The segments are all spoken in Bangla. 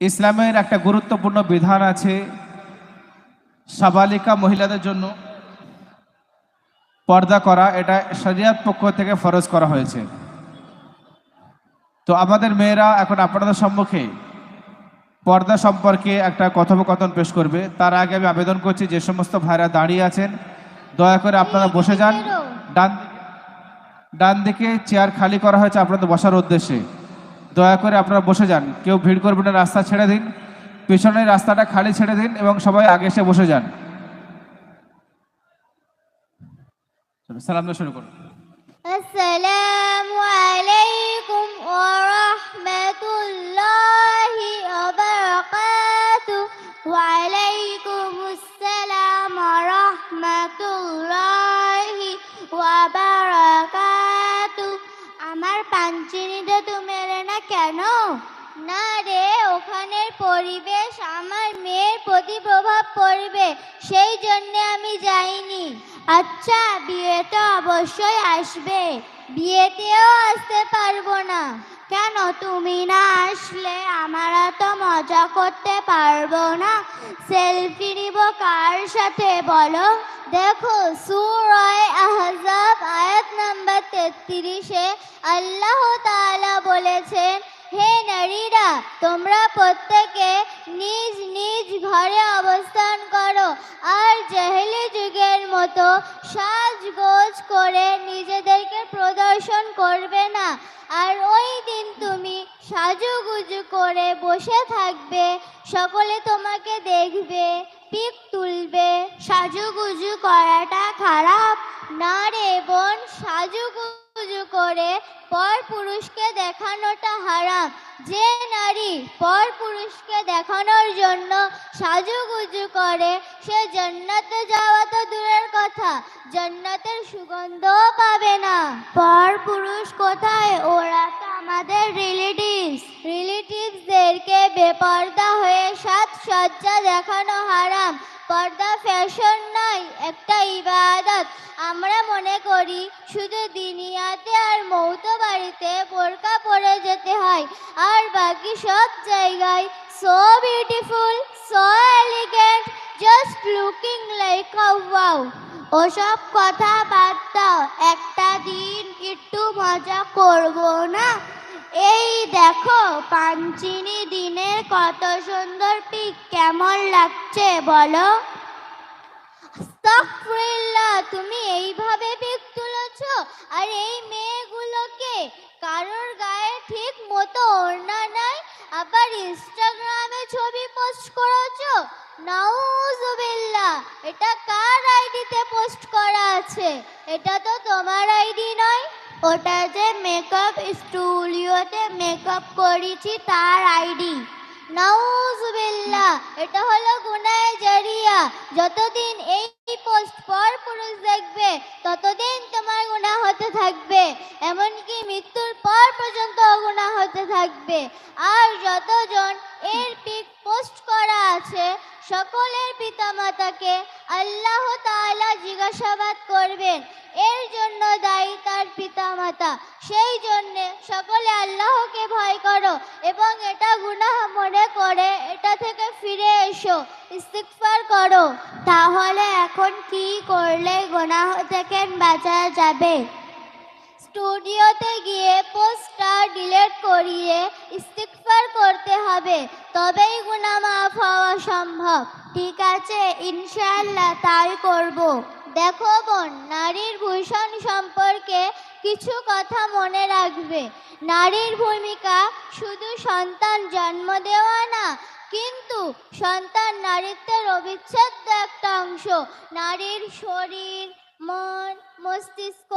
ইসলামের একটা গুরুত্বপূর্ণ বিধান আছে সাবালিকা মহিলাদের জন্য পর্দা করা, এটা শরিয়াত পক্ষ থেকে ফরজ করা হয়েছে। তো আমাদের মেয়েরা এখন আপনাদের সম্মুখে পর্দা সম্পর্কে একটা কথোপকথন পেশ করবে। তার আগে আমি আবেদন করছি যে সমস্ত ভাইরা দাঁড়িয়ে আছেন, দয়া করে আপনারা বসে যান। ডান ডান দিকে চেয়ার খালি করা হয়েছে আপনাদের বসার উদ্দেশ্যে। দয়া করে আপনারা বসে যান। কেউ ভিড় করবেন না, রাস্তা ছেড়ে দিন। পেছনের রাস্তাটা খালি ছেড়ে দিন এবং সবাই আগে এসে বসে যান। সালাম শুরু করুন। আসসালামু আলাইকুম ওয়া পাঞ্চিনিটা তুমি এলে না কেন? না রে, ওখানের পরিবেশ আমার মেয়ের প্রতি প্রভাব পড়বে, সেই জন্য আমি যাইনি। আচ্ছা বিয়ে তো অবশ্যই আসবে, বিয়েতেও আসতে পারব না। কেন? তুমি না আসলে আমরা তো মজা করতে পারব না। সেলফি নিব কার সাথে বলো? দেখো, সুরয় আহজাব, আয়াত নাম্বার তেত্রিশে আল্লাহ তাআলা বলেছেন, হে নারীরা, তোমরা প্রত্যেকে নিজ নিজ ঘরে অবস্থান করো আর জাহেলি যুগের মতো সাজগোজ করে নিজেদেরকে প্রদর্শন করবে না। আর ওই দিন তুমি সাজুগুজু করে বসে থাকবে, সকলে তোমাকে দেখবে পিক তুলবে। সাজুগুজু করাটা খারাপ না রে বোন সাজুগুজু করে পর পুরুষকে দেখানোটা হারাম। যে নারী পর পুরুষকে দেখানোর জন্য সাজুগুজু করে, সে জান্নাতে যাওয়া তো দূরের কথা, জান্নাতের সুগন্ধও পাবে না। পর পুরুষ কোথায়? ওরা তো আমাদের রিলেটিভস রিলেটিভসদেরকে বেপর্দা হয়ে সাত সজ্জা দেখানো হারাম। পর্দা ফ্যাশন নয়, একটা ইবাদত। আমরা মনে করি, শুধু দিনিয়াতে আর মৌত বাড়িতে বোরকা পরে যেতে হয়। আর বাকি সব জায়গায় so beautiful so elegant just looking like a wow ওসব কথা দাও, একটা দিন একটু মজা করব না। এই দেখো, পাঞ্চিনি দিনের কত সুন্দর পিক, কেমন লাগছে বলো? তুমি এইভাবে পিক তুলেছ? আর এই মেয়েগুলোকে কারোর গায়ে ঠিক মতো ওড়না নাই, আবার ইনস্টাগ্রামে ছবি পোস্ট করেছ? নাউজুবিল্লাহ, এটা কার আইডিতে পোস্ট করা আছে? এটা তো তোমার আইডি নয়, ওটা যে মেকআপ স্টুডিওতে মেকআপ করেছি তার আইডি নাউজুবিল্লাহ, এটা হলো গুনায় জারিয়া। যতদিন এই পোস্ট পর পুরুষ দেখবে, ততদিন তোমার গুনাহ হতে থাকবে। এমনকি মৃত্যুর পর পর্যন্ত গুনাহ হতে থাকবে। আর যতজন এর পিক পোস্ট করা আছে, সকলের পিতামাতাকে আল্লাহ তাআলা জিজ্ঞাসাবাদ করবেন এর জন্য দায়ী তার পিতামাতা। সেই জন্যে সকলে আল্লাহকে ভয় করো এবং এটা গুনাহ মনে করে, এটা থেকে ফিরে এসো, ইস্তিগফার করো। তাহলে এখন কি করলে গুনাহ থেকে বাঁচা যাবে? স্টুডিওতে গিয়ে পোস্টটা ডিলিট করিয়ে ইস্তিগফার করতে হবে, তবেই গুনাহ মাফ হওয়া সম্ভব। ঠিক আছে, ইনশাআল্লাহ তাই করব। দেখো বোন, নারীর ভূষণ সম্পর্কে কিছু কথা মনে রাখবে। নারীর ভূমিকা শুধু সন্তান জন্ম দেওয়া না, কিন্তু সন্তান নারীত্বের অবিচ্ছেদ্য একটা অংশ। নারীর শরীর, মন, মস্তিষ্ক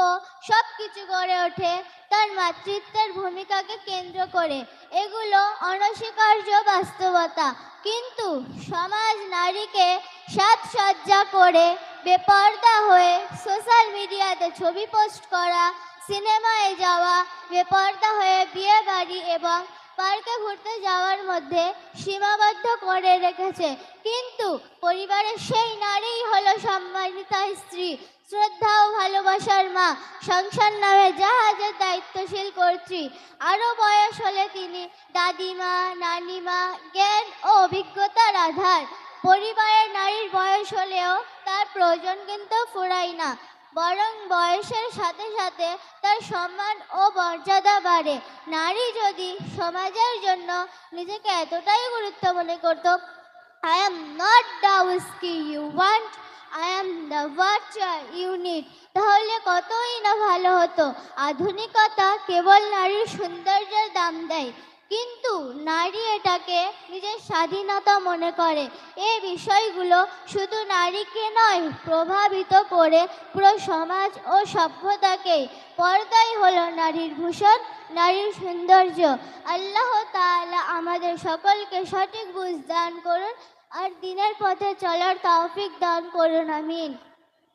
সব কিছু গড়ে ওঠে, তার মাতৃত্বের ভূমিকাকে কেন্দ্র করে। এগুলো অনস্বীকার্য বাস্তবতা। কিন্তু সমাজ নারীকে সাজসজ্জা করে বেপর্দা হয়ে সোশ্যাল মিডিয়াতে ছবি পোস্ট করা, সিনেমায় যাওয়া, বেপর্দা হয়ে বিয়ে বাড়ি এবং পার্কে ঘুরতে যাওয়ার মধ্যে সীমাবদ্ধ করে রেখেছে। কিন্তু পরিবারের সেই নারীই হলো সম্মানিতা স্ত্রী শ্রদ্ধা ও ভালোবাসার মা, সংসার নামে জাহাজের দায়িত্বশীল কর্ত্রী। আরও বয়স হলে তিনি দাদিমা, নানিমা, জ্ঞান ও অভিজ্ঞতার আধার। পরিবারের নারীর বয়স হলেও তার প্রয়োজন কিন্তু ফুরায় না। বরং বয়সের সাথে সাথে তার সম্মান ও মর্যাদা বাড়ে। নারী যদি সমাজের জন্য নিজেকে এতটাই গুরুত্ব মনে করত I am not the whisky you want I am the water unit তাহলে কতই না ভালো হতো। আধুনিকতা কেবল নারীর সৌন্দর্যের দাম দেয়। কিন্তু নারী এটাকে নিজের স্বাধীনতা মনে করে। এই বিষয়গুলো শুধু নারীকে নয়, প্রভাবিত করে পুরো সমাজ ও সভ্যতাকে। পর্দাই হলো নারীর ভূষণ, নারীর সৌন্দর্য। আল্লাহ তাআলা আমাদের সকলকে সঠিক বুঝ দান করুন আর দিনের পথে চলার তৌফিক দান করুন, আমিন।